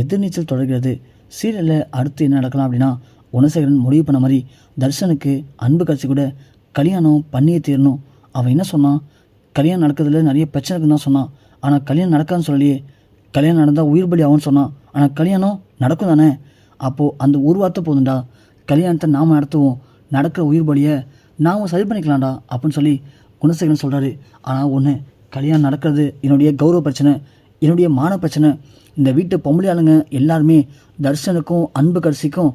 எதிர்நீச்சல் தொடர்கிறது. சீரியலில் அடுத்து என்ன நடக்கலாம் அப்படின்னா குணசேகரன் முடிவு பண்ண மாதிரி தர்ஷனுக்கு அன்பு கட்சி கூட கல்யாணம் பண்ணியே தீரணும். அவன் என்ன சொன்னான்? கல்யாணம் நடக்கிறதுல நிறைய பிரச்சனை இருக்குன்னு தான் சொன்னான். ஆனால் கல்யாணம் நடக்காதுன்னு சொல்லலையே. கல்யாணம் நடந்தால் உயிர் பலி ஆகும்னு சொன்னான். ஆனால் கல்யாணம் நடக்கும் தானே? அப்போது அந்த ஒரு வார்த்தை போதுண்டா கல்யாணத்தை நாம் நடத்துவோம். நடக்கிற உயிர் பலியை நாம் சரி பண்ணிக்கலாம்டா அப்படின்னு சொல்லி குணசேகரன் சொல்கிறாரு ஆனால் ஒன்று கல்யாணம் நடக்கிறது என்னுடைய கௌரவ பிரச்சனை. என்னுடைய மான பிரச்சனை இந்த வீட்டு பொம்பளை ஆளுங்க எல்லாருமே தர்ஷனுக்கும் அன்பு கரிசிக்கும்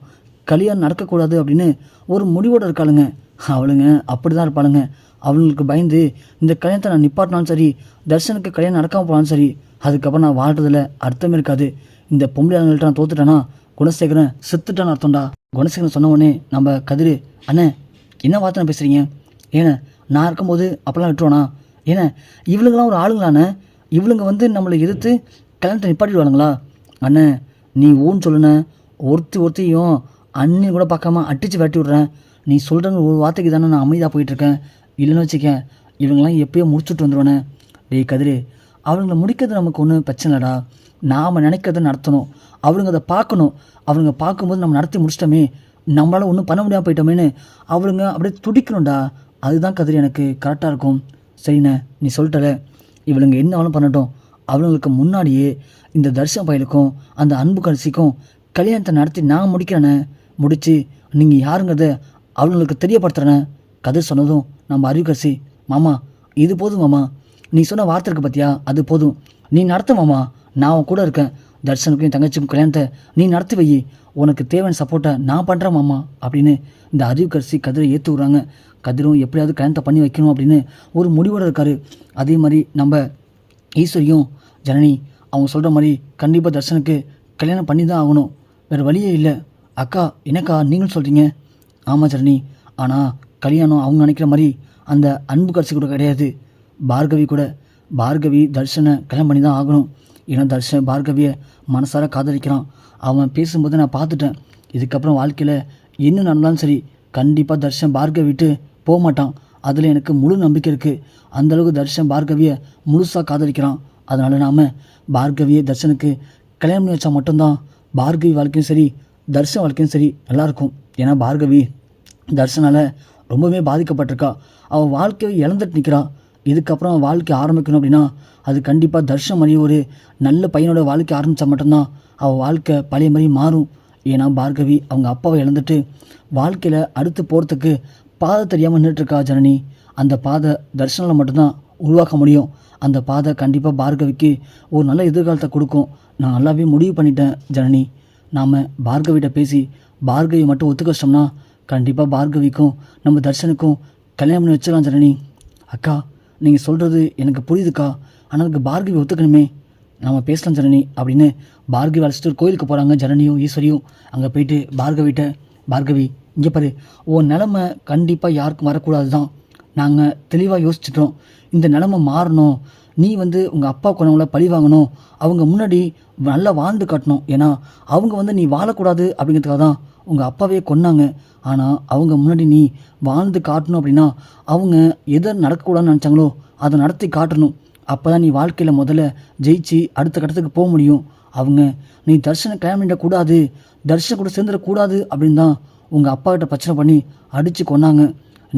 கல்யாணம் நடக்கக்கூடாது அப்படின்னு ஒரு முடிவோடு இருக்காளுங்க. அவளுங்க அப்படி தான் இருப்பாளுங்க. அவளுங்களுக்கு பயந்து இந்த கல்யாணத்தை நான் நிப்பாட்டினாலும் சரி தர்ஷனுக்கு கல்யாணம் நடக்காமல் போனாலும் சரி அதுக்கப்புறம் நான் வாழ்றதுல அர்த்தமே இருக்காது. இந்த பொம்பளை ஆளுங்கள்ட்ட நான் தோத்துட்டேன்னா குணசேகரன் செத்துட்டான்னு அர்த்தம்டா. குணசேகரன் சொன்ன உடனே நம்ம கதிர் அண்ணே என்ன வார்த்தை பேசுகிறீங்க ஏண்ணே நான் இருக்கும்போது அப்போல்லாம் விட்டுருவானா? ஏன்னா இவளுங்களாம் ஒரு ஆளுங்களாண்ணே. இவளுங்க வந்து நம்மளை எதிர்த்து கல்யாணத்தை நிப்பாட்டிடுவாளுங்களா அண்ணே நீ ஊன்னு சொல்லுண்ணே. ஒருத்தி ஒருத்தையும் அண்ணி கூட பார்க்காம அடித்து வெட்டி விட்றேன். நீ சொல்கிறேன்னு ஒரு வார்த்தைக்கு தானே நான் அமைதியாக போயிட்டுருக்கேன். இல்லைன்னு வச்சுக்கேன் இவங்களாம் எப்பயோ முடிச்சுட்டு வந்துடுவானே டேய் கதிரு அவங்கள முடிக்கிறது நமக்கு ஒன்றும் பிரச்சனை இல்லைடா. நாம் நினைக்கிறத நடத்தணும். அவளுங்க அதை பார்க்கணும். அவளுங்க பார்க்கும்போது நம்ம நடத்தி முடிச்சிட்டோமே. நம்மளால் ஒன்றும் பண்ண முடியாமல் போயிட்டோமேன்னு அவளுங்க அப்படியே துடிக்கணும்டா. அதுதான் கதிர் எனக்கு கரெக்டாக இருக்கும். சரிண்ணே நீ சொல்லிட்டல. இவளுங்க என்ன பண்ணட்டும். அவளுங்களுக்கு முன்னாடியே இந்த தர்ஷன பயலுக்கும் அந்த அன்பு கடைசிக்கும் கல்யாணத்தை நடத்தி நான் முடிக்கிறேனே. முடித்து நீங்கள் யாருங்கிறத அவளுங்களுக்கு தெரியப்படுத்துகிறேனே கதை சொன்னதும் நம்ம அறிவுக்கரசி மாமா இது போதும் மாமா. நீ சொன்ன வார்த்தை இருக்கு பார்த்தியா அது போதும். நீ நடத்த மாமா. நான் உன் கூட இருக்கேன். தர்ஷனுக்கும் தங்கச்சிக்கும் கல்யாணத்தை நீ நடத்தி வை உனக்கு தேவையான சப்போர்ட்டை நான் பண்ணுறேன் மாமா அப்படின்னு இந்த அறிவுக்கரசி கதிரை ஏற்றி விட்றாங்க. கதிரும் எப்படியாவது கல்யாணத்தை பண்ணி வைக்கணும் அப்படின்னு ஒரு முடிவோடு இருக்காரு. அதே மாதிரி நம்ம ஈஸ்வரியும் ஜனனி அவங்க சொல்கிற மாதிரி கண்டிப்பாக தர்ஷனுக்கு கல்யாணம் பண்ணி தான் ஆகணும். வேறு வழியே இல்லை. அக்கா என்னக்கா நீங்களும் சொல்கிறீங்க ஆமாம் ஜனனி. ஆனால் கல்யாணம் அவங்க நினைக்கிற மாதிரி அந்த அன்பு கரிசி கூட கிடையாது. பார்கவி கூட. பார்கவி தர்ஷனை கல்யாணம் பண்ணி தான் ஆகணும். ஏன்னா தர்ஷன் பார்கவியை மனசார காதலிக்கிறான். அவன் பேசும்போது நான் பார்த்துட்டேன். இதுக்கப்புறம் வாழ்க்கையில் என்ன நடந்தாலும் சரி கண்டிப்பாக தர்ஷன் பார்கவி விட்டு போக மாட்டான் அதில் எனக்கு முழு நம்பிக்கை இருக்குது அந்தளவுக்கு தர்ஷன் பார்கவியை முழுசாக காதலிக்கிறான். அதனால் நாம் பார்கவியை தர்ஷனுக்கு கல்யாணம் பண்ணி வச்சா மட்டும்தான் பார்கவி வாழ்க்கையும் சரி தர்ஷன் வாழ்க்கையும் சரி நல்லாயிருக்கும். ஏன்னா பார்கவி தர்ஷனால் ரொம்பவே பாதிக்கப்பட்டிருக்கா. அவள் வாழ்க்கையை இழந்துட்டு நிற்கிறாள் இதுக்கப்புறம் வாழ்க்கை ஆரம்பிக்கணும் அப்படின்னா அது கண்டிப்பாக தர்ஷன் மாதிரி ஒரு நல்ல பையனோட வாழ்க்கை ஆரம்பித்தா மட்டும்தான் அவள் வாழ்க்கை பழைய மாதிரி மாறும். ஏன்னா பார்கவி அவங்க அப்பாவை இழந்துட்டு வாழ்க்கையில் அடுத்து போகிறதுக்கு பாதை தெரியாமல் நின்றுட்டுருக்கா ஜனனி. அந்த பாதை தர்ஷனில் மட்டும்தான் உருவாக்க முடியும். அந்த பாதை கண்டிப்பாக பார்கவிக்கு ஒரு நல்ல எதிர்காலத்தை கொடுக்கும். நான் நல்லாவே முடிவு பண்ணிட்டேன் ஜனனி. நாம் பார்கவிட்ட பேசி பார்கவி மட்டும் ஒத்துக்க வச்சோம்னா கண்டிப்பாக பார்கவிக்கும் நம்ம தர்ஷனுக்கும் கல்யாணம் பண்ணி வச்சிடலாம் ஜனனி. அக்கா நீங்கள் சொல்கிறது எனக்கு புரியுதுக்கா? ஆனால் அதுக்கு பார்கவி ஒத்துக்கணுமே. நம்ம பேசலாம் ஜனனி அப்படின்னு பார்கவி அழைச்சிட்டு ஒரு கோயிலுக்கு போகிறாங்க ஜனனியும் ஈஸ்வரியும். அங்கே போயிட்டு பார்கவிட்ட பார்கவி இங்கே பாரு உன் நிலமை கண்டிப்பாக யாருக்கும் வரக்கூடாது தான் நாங்கள் தெளிவாக யோசிச்சிட்டோம். இந்த நிலமை மாறணும். நீ வந்து உங்கள் அப்பா கொண்டவங்கள பழி வாங்கணும். அவங்க முன்னாடி நல்லா வாழ்ந்து காட்டணும். ஏன்னா அவங்க வந்து நீ வாழக்கூடாது அப்படிங்கிறதுக்காக தான் உங்கள் அப்பாவே கொன்னாங்க. ஆனால் அவங்க முன்னாடி நீ வாழ்ந்து காட்டணும் அப்படின்னா அவங்க எதை நடக்கக்கூடாதுன்னு நினச்சாங்களோ அதை நடத்தி காட்டணும். அப்போ தான் நீ வாழ்க்கையில் முதல்ல ஜெயிச்சு அடுத்த கட்டத்துக்கு போக முடியும். அவங்க நீ தர்ஷனை கல்யாணம் பண்ணிடக்கூடாது தர்ஷன் கூட சேர்ந்துடக்கூடாது அப்படின்னு தான் உங்கள் அப்பாக்கிட்ட பிரச்சனை பண்ணி அடித்து கொன்னாங்க.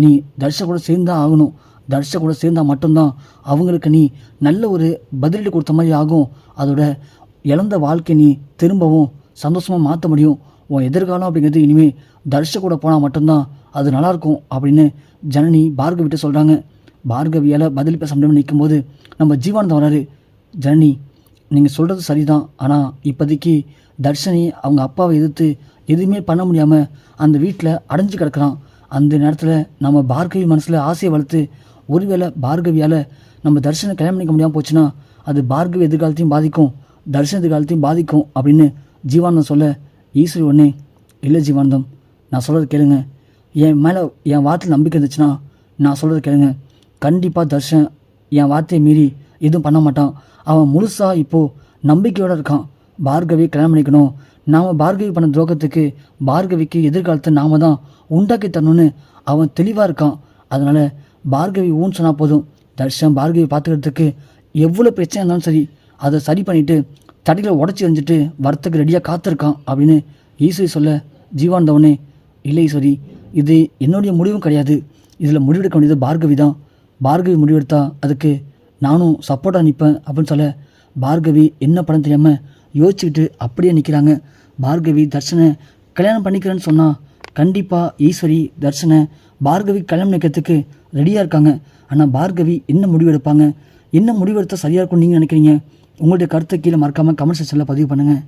நீ தர்ஷ கூட சேர்ந்தா ஆகணும். தர்ஷ கூட சேர்ந்தா மட்டும்தான் அவங்களுக்கு நீ நல்ல ஒரு பதிலடி கொடுத்த மாதிரி ஆகும். அதோட இழந்த வாழ்க்கை நீ திரும்பவும் சந்தோஷமாக மாற்ற முடியும். உன் எதிர்காலம் அப்படிங்கிறது இனிமேல் தர்ஷ கூட போனால் மட்டும்தான் அது நல்லாயிருக்கும் அப்படின்னு ஜனனி பார்கவிட்ட சொல்கிறாங்க பார்கவியால் பதில் பேச முடியாமல் நிற்கும்போது நம்ம ஜீவானந்தம் வராரு. ஜனனி நீங்கள் சொல்கிறது சரிதான். ஆனால் இப்போதைக்கு தர்ஷனி அவங்க அப்பாவை எதிர்த்து எதுவுமே பண்ண முடியாமல் அந்த வீட்டில் அடைஞ்சு கிடக்கிறான். அந்த நேரத்தில் நம்ம பார்கவி மனசில் ஆசையை வளர்த்து ஒருவேளை பார்கவியால் நம்ம தர்ஷனை கல்யாணம் பண்ணிக்க முடியாமல் போச்சுன்னா அது பார்கவி எதிர்காலத்தையும் பாதிக்கும் தர்ஷன் எதிர்காலத்தையும் பாதிக்கும் அப்படின்னு ஜீவானந்தம் சொல்ல ஈஸ்வரி ஒன்னே இல்லை ஜீவானந்தம் நான் சொல்கிறது கேளுங்க. என் மேலே என் வார்த்தையில் நம்பிக்கை இருந்துச்சுன்னா நான் சொல்கிறது கேளுங்க. கண்டிப்பாக தர்ஷன் என் வார்த்தையை மீறி எதுவும் பண்ண மாட்டான். அவன் முழுசாக இப்போது நம்பிக்கையோடு இருக்கான். பார்கவி கல்யாணம் பண்ணிக்கணும். நாம் பார்கவி பண்ண துரோகத்துக்கு பார்கவிக்கு எதிர்காலத்தை நாம் தான் உண்டாக்கி தரணும்னு அவன் தெளிவாக இருக்கான். அதனால் பார்கவி ஊன்னு சொன்னால் போதும். தர்ஷன் பார்கவி பார்த்துக்கிறதுக்கு எவ்வளோ பிரச்சனை இருந்தாலும் சரி அதை சரி பண்ணிவிட்டு தடியில் உடச்சி எறிஞ்சிட்டு வரத்துக்கு ரெடியாக காத்திருக்கான் அப்படின்னு ஈஸ்வரி சொல்ல ஜீவானந்தவனே இல்லை ஈஸ்வரி இது என்னுடைய முடிவும் கிடையாது. இதில் முடிவெடுக்க வேண்டியது பார்கவி தான். பார்கவி முடிவெடுத்தா அதுக்கு நானும் சப்போர்ட்டாக நிற்பேன் அப்படின்னு சொல்ல பார்கவி என்ன படம் தெரியாமல் யோசிச்சுக்கிட்டு அப்படியே நிற்கிறாங்க பார்கவி தர்ஷனை கல்யாணம் பண்ணிக்கிறேன்னு சொன்னால் கண்டிப்பாக ஈஸ்வரி தர்ஷனை பார்கவி கல்யாணம் நிற்கிறதுக்கு ரெடியாக இருக்காங்க. ஆனால் பார்கவி என்ன முடிவெடுப்பாங்க என்ன முடிவெடுத்தால் சரியாக இருக்கும் நீங்கள் நினைக்கிறீங்க? உங்களுடைய கருத்தை கீழே மறக்காமல் கமெண்ட் செக்ஷனில் பதிவு பண்ணுங்கள்